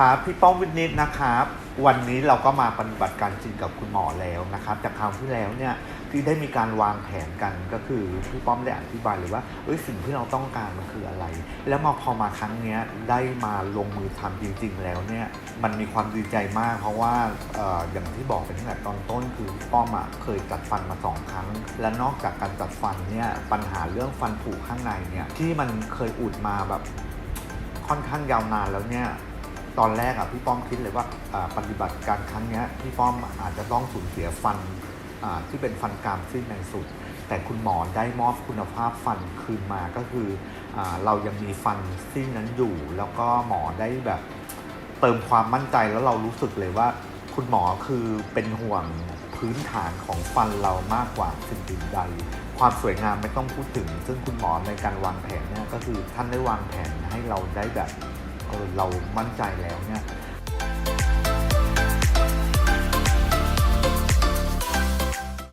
ครับพี่ป้อมวินิตนะครับ วันนี้เราก็มาปฏิบัติการจริงกับคุณหมอแล้วนะครับจากคราวที่แล้วเนี่ยที่ได้มีการวางแผนกันก็คือพี่ป้อมได้อธิบายเลยว่าเอ้ยสิ่งที่เราต้องการมันคืออะไร แล้วมาพอมาครั้งนี้ได้มาลงมือทำจริง ๆ แล้วเนี่ยมันมีความดีใจมาก เพราะว่าอออย่างที่บอกไปตั้งแต่ตอนต้นคือพี่ป้อมอะเคยจัดฟันมาสองครั้ง และนอกจากการจัดฟันเนี่ยปัญหาเรื่องฟันผุข้างในเนี่ยที่มันเคยอุดมาแบบค่อนข้างยาวนานแล้วเนี่ย ตอนแรกอะพี่ป้อมคิดเลยว่าปฏิบัติการครั้งนี้พี่ป้อมอาจจะต้องสูญเสียฟันที่เป็นฟันกรามซี่ในสุด แต่คุณหมอได้มอบคุณภาพฟันคืนมาก็คืออเรายังมีฟันซี่นั้นอยู่ แล้วก็หมอได้แบบเติมความมั่นใจแล้วเรารู้สึกเลยว่า คุณหมอคือเป็นห่วงพื้นฐานของฟันเรามากกว่าสิ่งอื่นใด ความสวยงามไม่ต้องพูดถึง ซึ่งคุณหมอในการวางแผนเนี่ยก็คือท่านได้วางแผนให้เราได้แบบ เรามั่นใจแล้วเนี่ย